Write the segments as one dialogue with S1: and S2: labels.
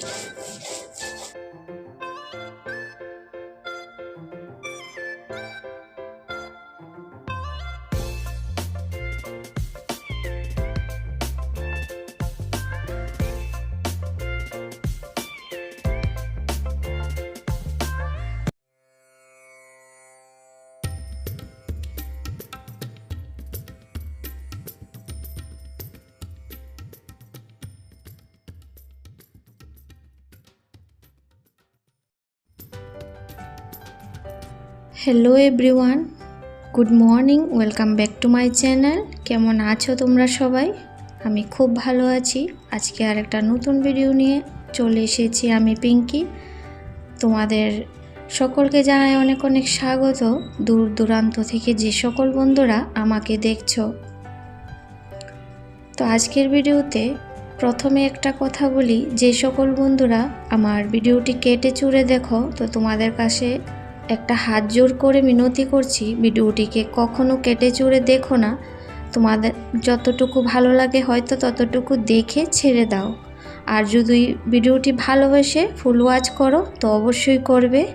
S1: Thank you. Hello everyone good morning welcome back to my channel কেমন আছো তোমরা সবাই? আমি খুব ভালো আছি। আজকে আর একটা নতুন ভিডিও নিয়ে চলে এসেছি আমি পিঙ্কি। তোমাদের সকলকে জানাই অনেক অনেক স্বাগত। দূর দূরান্ত থেকে যে সকল বন্ধুরা আমাকে দেখছ। তো আজকের ভিডিওতে প্রথমে একটা কথা বলি। যে সকল বন্ধুরা আমার ভিডিওটি কেটে চুড়ে দেখো, তো তোমাদের কাছে একটা হাত জোর করে মিনতি করছি ভিডিওটিকে কখনো কেটে চুড়ে দেখো না। তোমাদের যতটুকু ভালো লাগে হয়তো ততটুকু দেখে ছেড়ে দাও। আর যদি ভিডিওটি ভালোবেসে ফুল ওয়াচ করো, তো অবশ্যই করবে।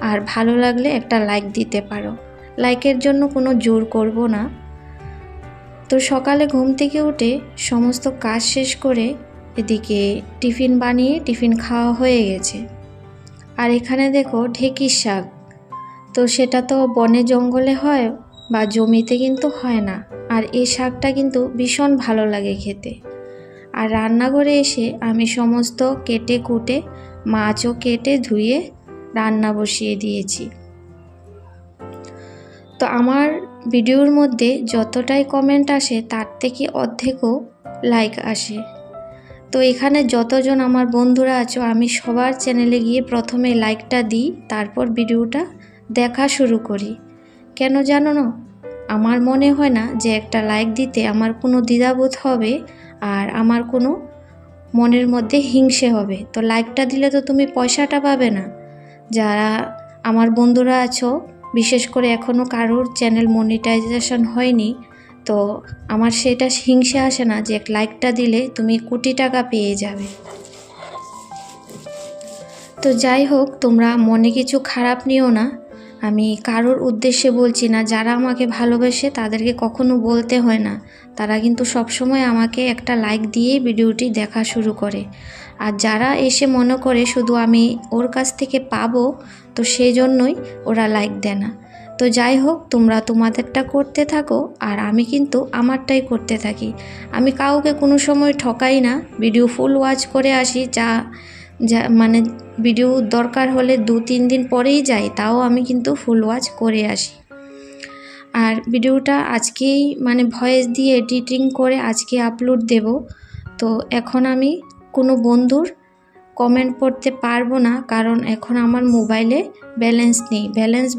S1: আর ভালো লাগলে একটা লাইক দিতে পারো। লাইকের জন্য কোনো জোর করব না। তো সকালে ঘুম থেকে উঠে সমস্ত কাজ শেষ করে এদিকে টিফিন বানিয়ে টিফিন খাওয়া হয়ে গেছে। আর এখানে দেখো ঢেকির শাক। তো সেটা তো বনে জঙ্গলে হয় বা জমিতে কিন্তু হয় না। আর এই শাকটা কিন্তু ভীষণ ভালো লাগে খেতে। আর রান্নাঘরে এসে আমি সমস্ত কেটে কুটে, মাছও কেটে ধুয়ে রান্না বসিয়ে দিয়েছি। তো আমার ভিডিওর মধ্যে যতটাই কমেন্ট আসে তার থেকে অর্ধেকও লাইক আসে। তো এখানে যতজন আমার বন্ধুরা আছো, আমি সবার চ্যানেলে গিয়ে প্রথমে লাইকটা দিই, তারপর ভিডিওটা দেখা শুরু করি। কেন জানো না? আমার মনে হয় না যে একটা লাইক দিতে আমার কোনো দ্বিধাবোধ হবে আর আমার কোনো মনের মধ্যে হিংসে হবে। তো লাইকটা দিলে তো তুমি পয়সাটা পাবে না। যারা আমার বন্ধুরা আছো, বিশেষ করে এখনও কারোর চ্যানেল মনিটাইজেশন হয়নি, তো আমার সেটা হিংসে আসে না যে এক লাইকটা দিলে তুমি কোটি টাকা পেয়ে যাবে। তো যাই হোক, তোমরা মনে কিছু খারাপ নিও না। আমি কারোর উদ্দেশ্যে বলছি না। যারা আমাকে ভালোবাসে তাদেরকে কখনো বলতে হয় না। তারা কিন্তু সবসময় আমাকে একটা লাইক দিয়ে ভিডিওটি দেখা শুরু করে। আর যারা এসে মনে করে শুধু আমি ওর কাছ থেকে পাবো, তো সেই জন্যই ওরা লাইক দেয় না। তো যাই হোক, তোমরা তোমাদেরটা করতে থাকো আর আমি কিন্তু আমারটাই করতে থাকি। আমি কাউকে কোনো সময় ঠকাই না। ভিডিও ফুল ওয়াচ করে আসি, যা যা মানে ভিডিও দরকার হলে দু, তিন দিন পরেই যাই, তাও আমি কিন্তু ফুল ওয়াচ করে আসি। আর ভিডিওটা আজকেই মানে ভয়েস দিয়ে এডিটিং করে আজকে আপলোড দেব। তো এখন আমি কোনো বন্ধুর কমেন্ট পড়তে পারব না, কারণ এখন আমার মোবাইলে ব্যালেন্স নেই। ব্যালেন্স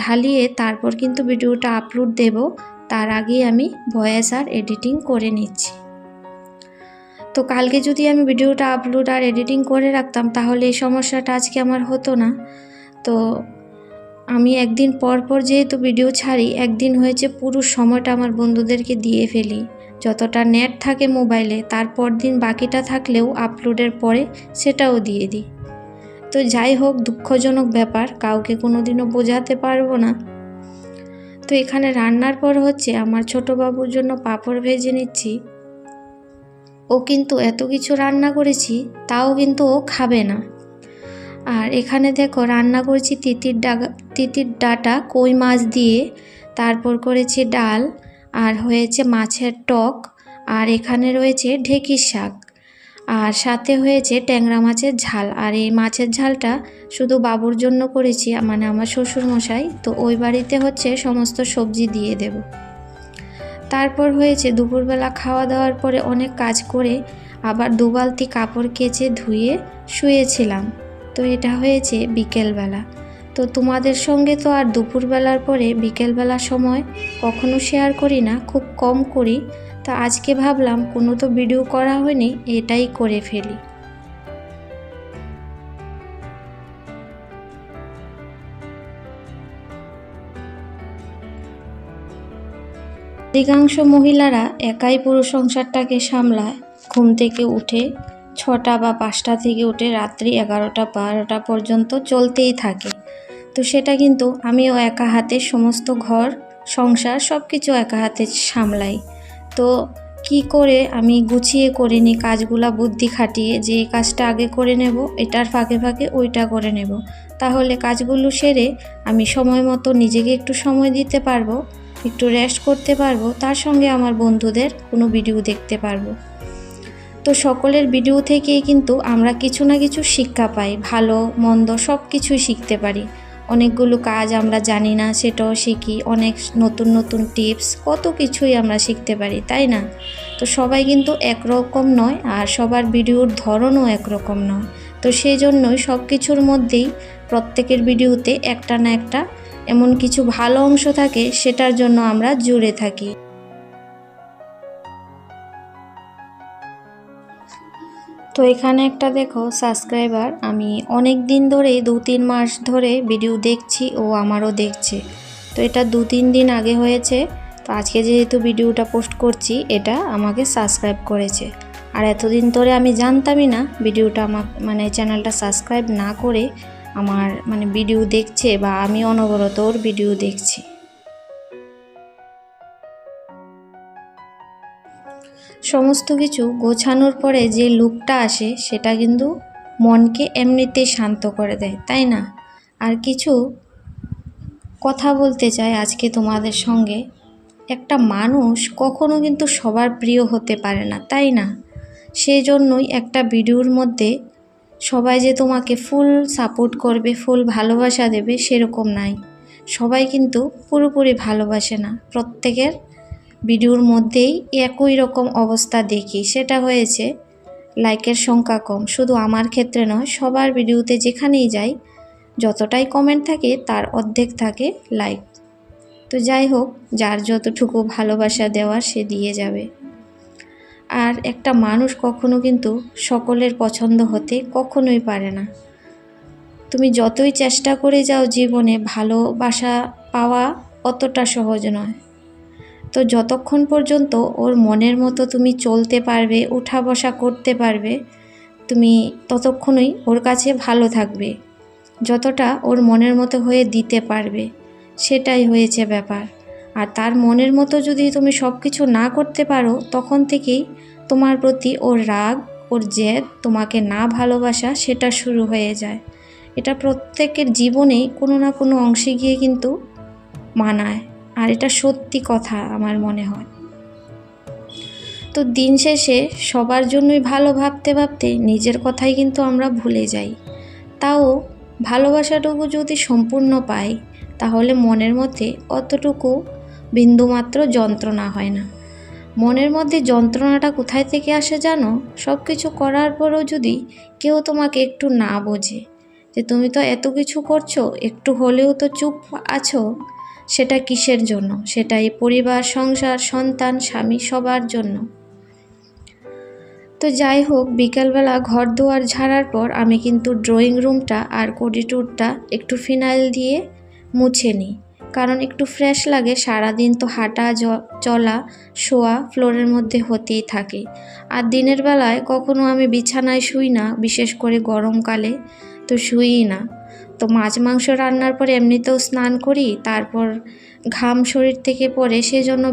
S1: ঢালিয়ে তারপর কিন্তু ভিডিওটা আপলোড দেব, তার আগেই আমি ভয়েস আর এডিটিং করে নিচ্ছি। তো কালকে যদি আমি ভিডিওটা আপলোড আর এডিটিং করে রাখতাম, তাহলে এই সমস্যাটা আজকে আমার হতো না। তো আমি একদিন পর পর যেহেতু ভিডিও ছাড়ি, একদিন হয়েছে পুরো সময়টা আমার বন্ধুদেরকে দিয়ে ফেলি। যতটা নেট থাকে মোবাইলে তারপর দিন বাকিটা থাকলেও আপলোডের পরে সেটাও দিয়ে দিই। তো যাই হোক, দুঃখজনক ব্যাপার, কাউকে কোনো দিনও বোঝাতে পারব না। তো এখানে রান্নার পর হচ্ছে, আমার ছোটো বাবুর জন্য পাঁপড় ভেজে নিচ্ছি। ও কিন্তু এত কিছু রান্না করেছি, তাও কিন্তু ও খাবে না। আর এখানে দেখো রান্না করেছি তিতির ডাগা, তিতির ডাটা, কই মাছ দিয়ে, তারপর করেছি ডাল, আর হয়েছে মাছের টক, আর এখানে রয়েছে ঢেকির শাক, আর সাথে হয়েছে ট্যাংরা মাছের ঝাল। আর এই মাছের ঝালটা শুধু বাবুর জন্য করেছি মানে আমার শ্বশুর মশাই তো ওই বাড়িতে হচ্ছে সমস্ত সবজি দিয়ে দেব। তারপর হয়েছে দুপুরবেলা খাওয়া দাওয়ার পরে অনেক কাজ করে আবার দুবালতি কাপড় কেচে ধুয়ে শুয়েছিলাম। তো এটা হয়েছে বিকেলবেলা। তো তোমাদের সঙ্গে তো আর দুপুরবেলার পরে বিকেলবেলার সময় কখনো শেয়ার করি না, খুব কম করি। তো আজকে ভাবলাম কোনো তো ভিডিও করা হয়নি, এটাই করে ফেলি। অধিকাংশ মহিলারা একাই পুরো সংসারটাকে সামলায়। ঘুম থেকে উঠে ছটা বা পাঁচটা থেকে উঠে রাত্রি এগারোটা, বারোটা পর্যন্ত চলতেই থাকে। তো সেটা কিন্তু আমিও একা হাতে সমস্ত ঘর, সংসার সব কিছু একা হাতে সামলাই। তো কি করে আমি গুছিয়ে করে নিই কাজগুলা, বুদ্ধি খাটিয়ে যে কাজটা আগে করে নেব, এটার ফাঁকে ফাঁকে ওইটা করে নেব। তাহলে কাজগুলো সেরে আমি সময় মতো নিজেকে একটু সময় দিতে পারব। একটু রেস্ট করতে পারব, তার সঙ্গে আমার বন্ধুদের কোনো ভিডিও দেখতে পারব। তো সকলের ভিডিও থেকেই কিন্তু আমরা কিছু না কিছু শিক্ষা পাই, ভালো, মন্দ সব কিছুই শিখতে পারি। অনেকগুলো কাজ আমরা জানি না, সেটাও শিখি, অনেক নতুন নতুন টিপস কত কিছুই আমরা শিখতে পারি, তাই না? তো সবাই কিন্তু একরকম নয়, আর সবার ভিডিওর ধরনও একরকম নয়। তো সেই জন্যই সব কিছুর মধ্যেই প্রত্যেকের ভিডিওতে একটা না একটা এমন কিছু ভালো অংশ থাকে, সেটার জন্য আমরা জুড়ে থাকি। তো এখানে একটা দেখো সাবস্ক্রাইবার আমি অনেক দিন ধরে, দু তিন মাস ধরে ভিডিও দেখছি, ও আমারও দেখছে। তো এটা দু তিন দিন আগে হয়েছে, তো আজকে যেহেতু ভিডিওটা পোস্ট করছি, এটা আমাকে সাবস্ক্রাইব করেছে। আর এতদিন ধরে আমি জানতামই না ভিডিওটা আমার মানে চ্যানেলটা সাবস্ক্রাইব না করে আমার মানে ভিডিও দেখছে বা আমি অনবরত ওর ভিডিও দেখছি। সমস্ত কিছু গোছানোর পরে যে লুকটা আসে সেটা কিন্তু মনকে এমনিতেই শান্ত করে দেয়, তাই না? আর কিছু কথা বলতে চাই আজকে তোমাদের সঙ্গে। একটা মানুষ কখনো কিন্তু সবার প্রিয় হতে পারে না, তাই না? সেই জন্যই একটা ভিডিওর মধ্যে সবাই যে তোমাকে ফুল সাপোর্ট করবে, ফুল ভালোবাসা দেবে সেরকম নাই। সবাই কিন্তু পুরোপুরি ভালোবাসে না। প্রত্যেকের ভিডিওর মধ্যেই একই রকম অবস্থা দেখি। সেটা হয়েছে লাইকের সংখ্যা কম। শুধু আমার ক্ষেত্রে নয়, সবার ভিডিওতে যেখানেই যাই, যতটাই কমেন্ট থাকে, তার অর্ধেক থাকে লাইক তো যাই হোক, যার যতটুকু ভালোবাসা দেওয়ার সে দিয়ে যাবে। আর একটা মানুষ কখনো কিন্তু সকলের পছন্দ হতে কখনোই পারে না। তুমি যতই চেষ্টা করে যাও জীবনে, ভালোবাসা পাওয়া অতটা সহজ নয়। তো যতক্ষণ পর্যন্ত ওর মনের মতো তুমি চলতে পারবে উঠা বসা করতে পারবে, তুমি ততক্ষণই ওর কাছে ভালো থাকবে। যতটা ওর মনের মতো হয়ে দিতে পারবে, সেটাই হয়েছে ব্যাপার। আর তার মনের মতো যদি তুমি সব কিছু না করতে পারো, তখন থেকেই তোমার প্রতি ওর রাগ, ওর জেদ, তোমাকে না ভালোবাসা সেটা শুরু হয়ে যায়। এটা প্রত্যেকের জীবনেই কোনো না কোনো অংশে গিয়ে কিন্তু মানায়। আর এটা সত্যি কথা আমার মনে হয়। তো দিন শেষে সবার জন্যই ভালো ভাবতে ভাবতে নিজের কথাই কিন্তু আমরা ভুলে যাই। তাও ভালোবাসাটুকু যদি সম্পূর্ণ পাই, তাহলে মনের মধ্যে অতটুকু বিন্দুমাত্র যন্ত্রণা হয় না। মনের মধ্যে যন্ত্রণাটা কোথায় থেকে আসে জানো? সব কিছু করার পরেও যদি কেউ তোমাকে একটু না বোঝে যে তুমি তো এত কিছু করছ, একটু হলেও তো চুপ আছো, সেটা কিসের জন্য? সেটা এই পরিবার, সংসার, সন্তান, স্বামী সবার জন্য। তো যাই হোক, বিকালবেলা ঘর দুয়ার ঝাড়ার পর আমি কিন্তু ড্রয়িং রুমটা আর করিডোরটা একটু ফিনাইল দিয়ে মুছে নিই। কারণ একটু ফ্রেশ লাগে, সারাদিন তো হাঁটা চলা, শোয়া ফ্লোরের মধ্যে হতেই থাকে। আর দিনের বেলায় কখনো আমি বিছানায় শুই না, বিশেষ করে গরমকালে তো শুই না। তো মাছ মাংস রান্নার পরে এমনিতেও স্নান করি, তারপর ঘাম শরীর থেকে পড়ে সেজন্য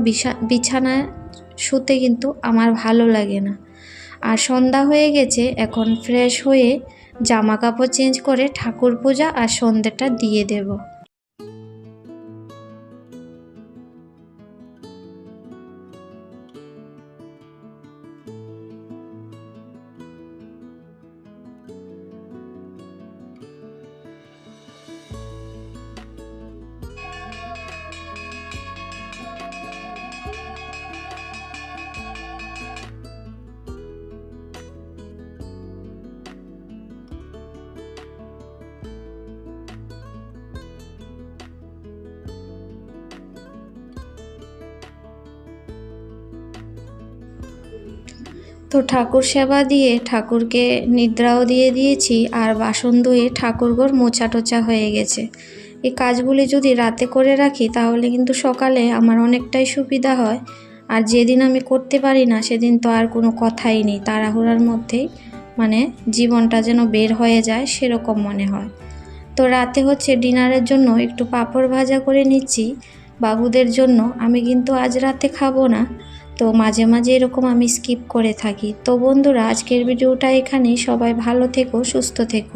S1: বিছানায় শুতে কিন্তু আমার ভালো লাগে না। আর সন্ধ্যা হয়ে গেছে, এখন ফ্রেশ হয়ে জামা কাপড় চেঞ্জ করে ঠাকুর পূজা আর সন্ধ্যেটা দিয়ে দেবো। তো ঠাকুর সেবা দিয়ে ঠাকুরকে নিদ্রাও দিয়ে দিয়েছি, আর বাসন ধুয়ে ঠাকুরঘর মোছা টোচা হয়ে গেছে। এই কাজগুলি যদি রাতে করে রাখি, তাহলে কিন্তু সকালে আমার অনেকটাই সুবিধা হয়। আর যেদিন আমি করতে পারি না, সেদিন তো আর কোনো কথাই নেই। তাড়াহুড়ার মধ্যেই মানে জীবনটা যেন বের হয়ে যায়, সেরকম মনে হয়। তো রাতে হচ্ছে ডিনারের জন্য একটু পাঁপড় ভাজা করে নিচ্ছি। বাবুদের জন্য। আমি কিন্তু আজ রাতে খাব না। তো মাঝে মাঝে এরকম আমি স্কিপ করে থাকি। তো বন্ধুরা, আজকের ভিডিওটা এখানেই। সবাই ভালো থেকো, সুস্থ থেকো।